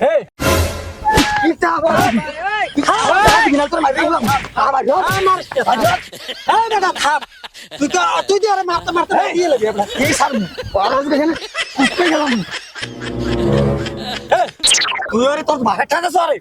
এই! বেটা থাম তুই তো তুই তো আরে মারতে মারতে দিয়ে লাগবি আপনার এই সামনে পরজ দেখেন কুত্তে গেলাম। তুই আরে তোর মাথা টাকা সরে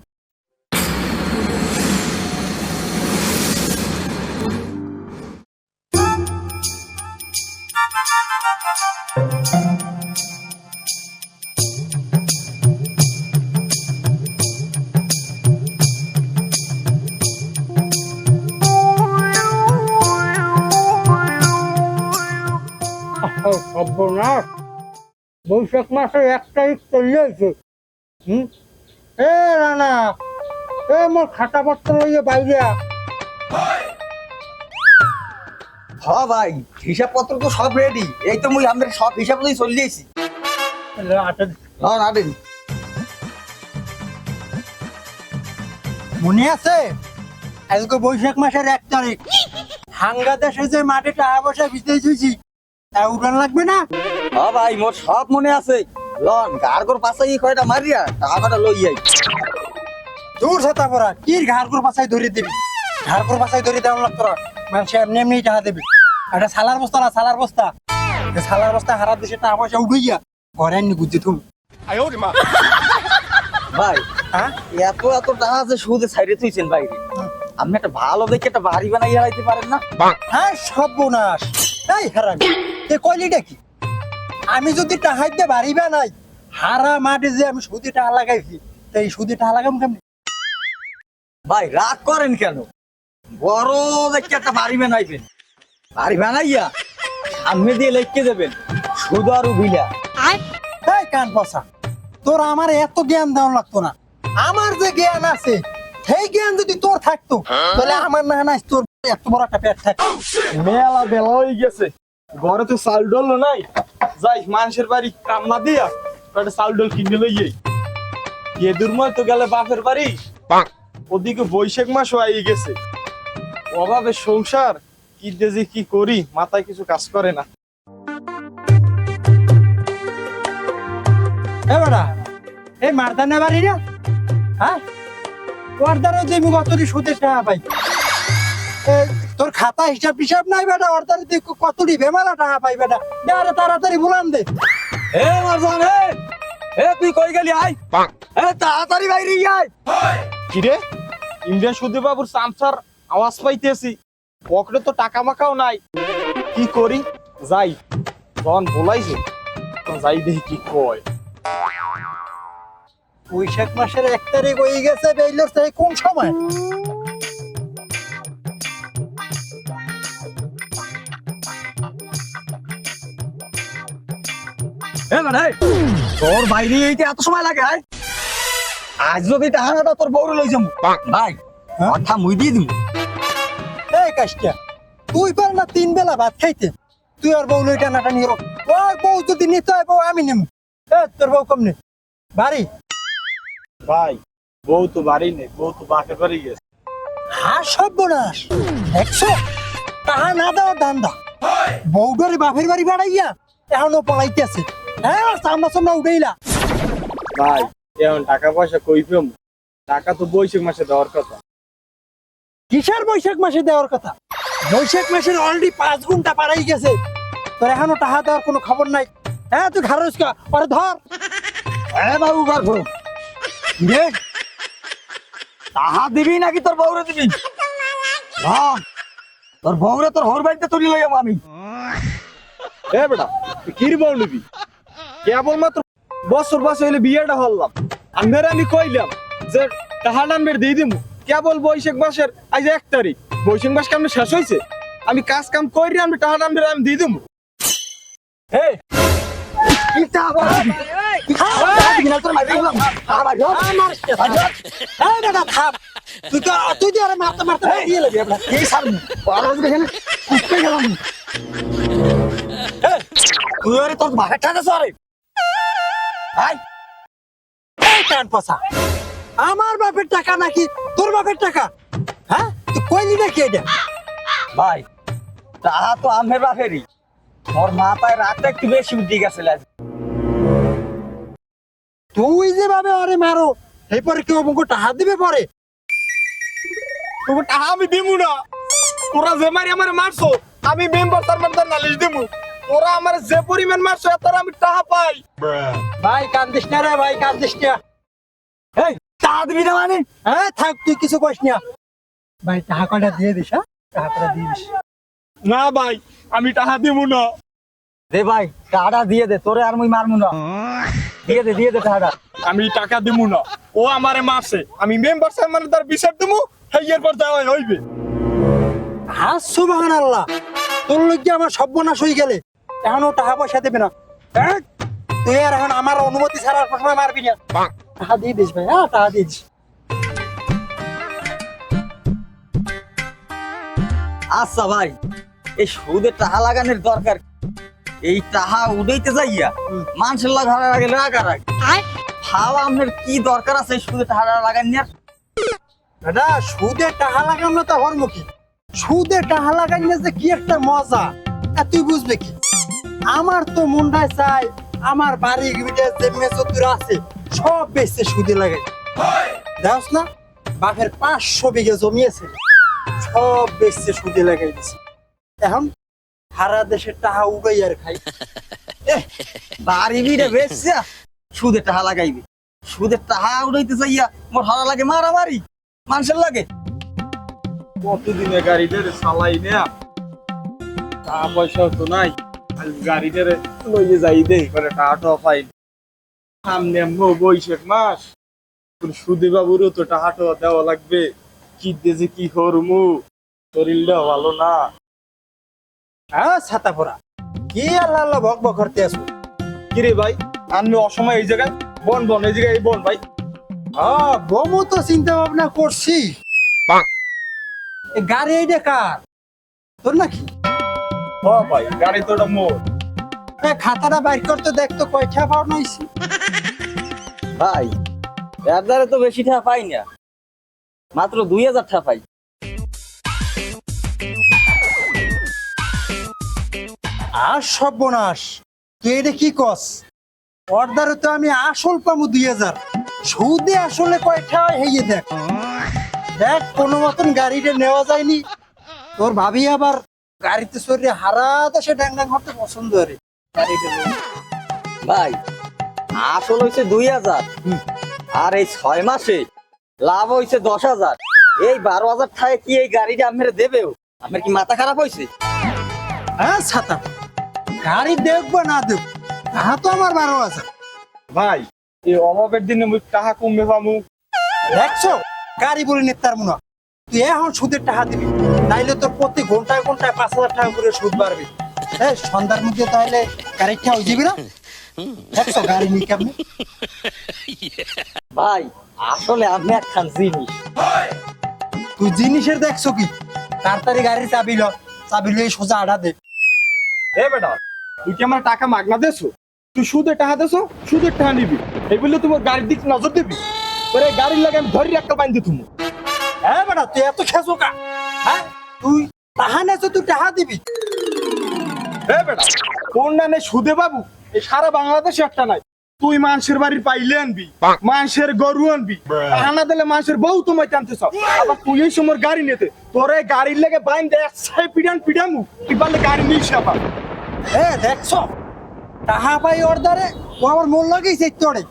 সর্বনাশ বৈশাখ মাসের এক তারিখ চলে হয়েছে হুম? এ রানা এ মোর খাতা পত্র লইয়ে বাইরে হ ভাই হিসাবপত্র তো সব রেডি এই তো মুই আমাদের সব হিসাব লই হ্যাঁ মনে আছে? আজকে বৈশাখ মাসের এক তারিখ। হাঙ্গা দেশে যে মাঠে টাকা পয়সা বিদেশ হয়েছি তা উঠান লাগবে না? হ্যাঁ ভাই মোর সব মনে আছে। লন গার্গর পাশে কয়টা মারিয়া টাকাটা লই যাই দূর সাতা পড়া কি করে পাশায় ধরে দিবি? ঘাড় করে পাশায় ধরে দেওয়া লাগতো না এমনি এমনি টাকা দেবে। একটা সালার বস্তা না সালার বস্তা। সালার বস্তা হারার দেশে টাকা পয়সা উঠাইয়া ঘরে আনি গুজি তুমি ভাই হ্যাঁ? এত এত টাকা আছে সুদে ছাইরে তুইছেন বাইরে আপনি একটা ভালো দেখে একটা বাড়ি বানাই হারাইতে পারেন না? হ্যাঁ সর্বনাশ। এই হারামি। এ কইলিটা কি? আমি যদি টাকা দিয়ে বাড়ি নাই হারা মাঠে যে আমি সুদে টাকা লাগাইছি তো এই সুদে টাকা লাগাম কেমনি? ভাই রাগ করেন কেন? বড় দেখে একটা বাড়ি বানাইবেন বাড়ি বানাইয়া সামনে দিয়ে লেখকে দেবেন আর উভিলা এই কান পচা তোর আমার এত জ্ঞান দেওয়া লাগতো না। আমার যে জ্ঞান আছে সেই জ্ঞান যদি তোর থাকতো তাহলে আমার না নাই তোর এত বড় একটা পেট থাকতো। মেলা বেলা হয়ে গেছে। ঘরে তো চাল ডল নাই। যাই মানুষের বাড়ি কামনা দিয়া একটা চাল ডল কিনে লই যাই। এদুর ময় তো গেলে বাপের বাড়ি। ওদিকে বৈশাখ মাস হয়ে গেছে। অভাবে সংসার কি যে কি করি মাথায় কিছু কাজ করে না। এ এই মারদানা বাড়ি না হ্যাঁ? ওয়ার্দারও যে আমি কতটি সুদের টাকা পাই। এ, তোর খাতা হিসাব হিসাব নাই বেটা তুই কতটি বেমালা টাকা পাই বেটা? আরে তাড়াতাড়ি বুলান দে। এ মারজান এ এ তুই কই গেলি? আই এ তাড়াতাড়ি বাইরে আয়। কিরে ইন্ডিয়া সুদী বাবুর সামসার আওয়াজ পাইতেছি। পকেটে তো টাকা মাকাও নাই। কি করি? যাই। তখন বলাইছে। যাই দেখি কি কয়। বৈশাখ মাসের এক তারিখ হয়ে গেছে বেইলোর সেই কোন সময়? তোর বাইরে এইতে এত সময় লাগে আয়। আজ যদি দাও, তোর বউরে লই যাব ভাই? কথা মুই দিয়ে দিব এই কাজটা তুই পার না তিন বেলা ভাত খাইতে। তুই আর বউ লইটা নাটা নিয়ে রোক ওর বউ যদি নিতে হয় বউ আমি নেব এ তোর বউ কম নে বাড়ি? ভাই বউ তো বাড়ি নেই বউ তো বাপের বাড়ি গেছে। হা সর্বনাশ। একশো তাহা না দেওয়ার দান্দা। বউ ধরে বাপের বাড়ি বাড়াইয়া এখনও পলাইতেছে। হ্যাঁ সামনা সামনা উঠেইলা। ভাই এখন টাকা পয়সা কই পেম? টাকা তো বৈশাখ মাসে দেওয়ার কথা। কিসের বৈশাখ মাসে দেওয়ার কথা? বৈশাখ মাসের অলরেডি পাঁচ ঘণ্টা পারাই গেছে। তোর এখনও টাকা দেওয়ার কোনো খবর নাই। হ্যাঁ তুই ঘাড়স কা পরে ধর। হ্যাঁ বাবু গর্ভ রে তাহা দিবি নাকি তোর বউরে দিবি? হ্যাঁ তোর বউরে তোর হোর বাড়িতে তুলি লই যাব আমি। এ বেটা তুই কির বউ নিবি? কেবল মাত্র বছর বছর হইলে বিয়েটা হল্লাম আমের আমি কইলাম যে টাকা নাম্বার দিয়ে দিমু। কেবল বৈশাখ মাসের আজ এক তারিখ। বৈশাখ মাস কেমন শেষ হয়েছে আমি কাজ কাম করি আমি টাকা নাম্বার আমি দিয়ে দিমু। এই! মারি তুই তো তুই তো আরে মারতে মারতে দিয়ে লাগবি আপনার এই সামনে। পরজ দেখেন কুত্তে গেলাম তুই আরে তোর টাকা সরে আমার বাপের টাকা নাকি তোর বাপের টাকা? হ্যাঁ? তুই কইলি নাকি এটা? ভাই তাহা তো আমের বাপেরই। তোর মাথায় রাতটা একটু বেশি উঠে গেছে তুই যেভাবে আরে মারো, এরপরে কেউ টাকা দিবে পরে? তোকে টাকা আমি দিমু না। তোরা যে মারি আমার মারছো, আমি মেম্বার সার্ভেন্টার নালিশ দিমু। তোরা আমার যে পরিমাণ মারছো এত আমি টাকা পাই। ভাই কান্দিস না রে ভাই কান্দিস না। এই টাকা দিবি না মানে? হ্যাঁ থাক তুই কিছু কইস না। ভাই টাকা কটা দিয়ে দিস হ্যাঁ? টাকা কটা দিয়ে দিস? না ভাই আমি টাকা দিমু না। দে ভাই টাকাটা দিয়ে দে তোরে আর মুই মারমু না। দিয়ে দে দিয়ে দে টাকাটা। আমি টাকা দিমু না। ও আমারে মারছে। আমি মেম্বার সার্ভেন্টার বিচার দিমু হেই এরপর যাওয়া হইবে। হ্যাঁ সুবাহান আল্লাহ তোর লোক আমার সর্বনাশ হয়ে গেলে। এখন ও টাকা পয়সা দেবে না। দেখ, তুই আর এখন আমার অনুমতি ছাড়া আর মারবি না। টাকা দিয়ে দিস ভাই হ্যাঁ টাকা দিয়ে দিস। আচ্ছা ভাই এই সুদে টাকা লাগানোর দরকার কি? এই টাকা উড়াইতে যাইয়া মানুষের লাগানোর আগে লাগার আগে খাওয়া আপনার কি দরকার আছে সুদে টাকা লাগান দাদা সুদে টাকা লাগানো তো হরমুখী। সুদে টাহা লাগাইলে যে কি একটা মজা তা তুই বুঝবে কি? আমার তো মুন্ডায় চাই আমার বাড়ি বিটে যে মেচতুর আছে সব বেচতে সুদে লাগাই। দেখছ না? বাপের পাঁচশো বিঘে জমিয়েছে সব বেচতে সুদে লাগাই দিছে। এখন সারা দেশের টাকা উড়াই আর খাই। বাড়ি বিড়ে বেশছে সুদে টাকা লাগাইবে। সুদের টাকা উড়াইতে যাইয়া মোর হারা লাগে মারামারি মানুষের লাগে। কতদিনে গাড়িটারে চালাই না? টাকা পয়সাও তো নাই। গাড়িটারে লইয়ে যাই করে পাই। সামনে মো বৈশাখ মাস। তো টাকাটাও দেওয়া লাগবে। কি দেশে কি ভালো না। হ্যাঁ ছাতা পরা। কি আল্লাহ আল্লাহ বক বক করতে আসো কিরে ভাই আমি অসময় এই জায়গায়? বন বন এই জায়গায় এই বন ভাই। হ্যাঁ বমু তো চিন্তা ভাবনা করছি। গাড়ি এইটা কার? তোর নাকি? হ ভাই গাড়ি তো ওটা মোর। খাতাটা বাইর করতে দেখতো কয়টা পাওয়া নইছি ভাই এর দ্বারা তো বেশি টাকা পাই না। মাত্র দুই হাজার টাকা পাই। আর সর্বনাশ তুই এটা কি কস? অর্ডারে তো আমি আসল পামু দুই হাজার। সুদে আসলে কয়টা হয় হেয়ে দেখ। দেখ কোনো মতন গাড়িটা নেওয়া যায়নি। তোর ভাবি আবার গাড়িতে চড়ে হারা দেশে ড্যাং ড্যাং করতে পছন্দ করে। ভাই আসল হয়েছে দুই হাজার। আর এই ছয় মাসে লাভ হয়েছে দশ হাজার। এই বারো হাজার টাকা কি এই গাড়িটা আপনার দেবেও? আপনার কি মাথা খারাপ হয়েছে হ্যাঁ ছাতা। গাড়ি দেখব না দেব তাহা তো আমার বারো আছে ভাই এই অভাবের দিনে মুই টাকা কমবে পামু দেখছ? গাড়ি বলে নেতার মনে তুই এখন সুদের টাকা দিবি। তাইলে তোর প্রতি ঘন্টায় ঘন্টায় পাঁচ হাজার টাকা করে সুদ বাড়বে। হ্যাঁ সন্ধ্যার মধ্যে তাহলে গাড়িটা যাবি না? দেখছ গাড়ি নিয়ে কেমন? ভাই, আসলে আপনি একখান জিনিস। তুই জিনিসের দেখছ কি? তাড়াতাড়ি গাড়ির চাবি ল, চাবি লয়ে সোজা আড়া দে। এ বেটা, তুই কি আমার টাকা মাগনা দেছো? তুই সুদে টাকা দেছো? সুদের টাকা নিবি। এই বললে তোমার গাড়ির দিক নজর দিবি। তোরে গাড়ির লাগে আমি ধরি একটা বাইন্ধে তুমি হ্যাঁ বেটা, তুই এত খেছো কা হ্যাঁ তুই টাহা নেছো তুই টাহা দিবি। এ বেটা কোন না নেই সুদে বাবু, এই সারা বাংলাদেশে একটা নাই। তুই মানুষের বাড়ির পাইলে আনবি মানুষের গরু আনবি। টানা দিলে মানুষের বউ তোমায় টানতে সব আবার তুই এই সময় গাড়ি নিতে, তোরে গাড়ির লেগে বাইন দে একসাই পিডান পিডামু, তুই পারলে গাড়ি নিস আবার। হ্যাঁ দেখছ? টাহা পাই অর্ডারে ও আমার মন লাগেছে তোরে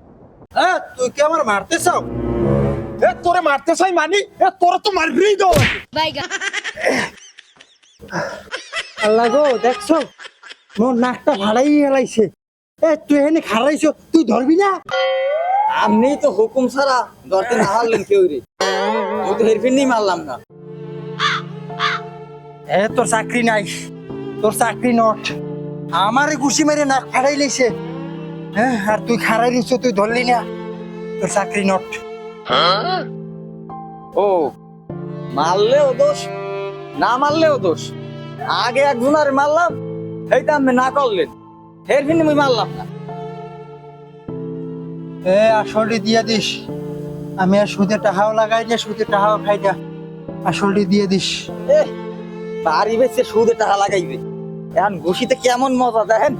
হ্যাঁ তুই কি আমার মারতে এ তোরে মারতে চাই মানি? এ তোরে তো মারবেই দাও আল্লাহ গো দেখছ? মোর নাকটা ভাড়াই হেলাইছে। এ তুই এখানে খারাইছো তুই ধরবি না? আপনি তো হুকুম ছাড়া ধরতে না হারলেন কেউ রে। আমি তো হেরফির নেই মারলাম না। এ তোর চাকরি নাই। তোর চাকরি নট। আমারে ঘুষি মেরে নাক ফাড়াই লাইছে। হ্যাঁ আর তুই খারাই দিছ তুই ধরলি না। তোর চাকরি নট। ও মারলেও দোষ না মারলেও দোষ। আগে একজন আর মারলাম এইটা আপনি না করলেন। হেরফির আমি মারলাম না। এ আসলটি দিয়ে দিস। আমি আর সুদে টাকাও লাগাই না সুদে টাহাও খাই না। আসলটি দিয়ে দিস। এ বাড়ি বেচে সুদে টাকা লাগাইবে। এখন ঘুষিতে কেমন মজা দেখেন?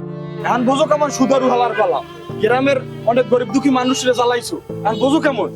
এখন বুঝো কেমন সুদারু হওয়ার পালা গ্রামের অনেক গরিব দুঃখী মানুষরে জ্বালাইছো। আর বোঝো কেমন?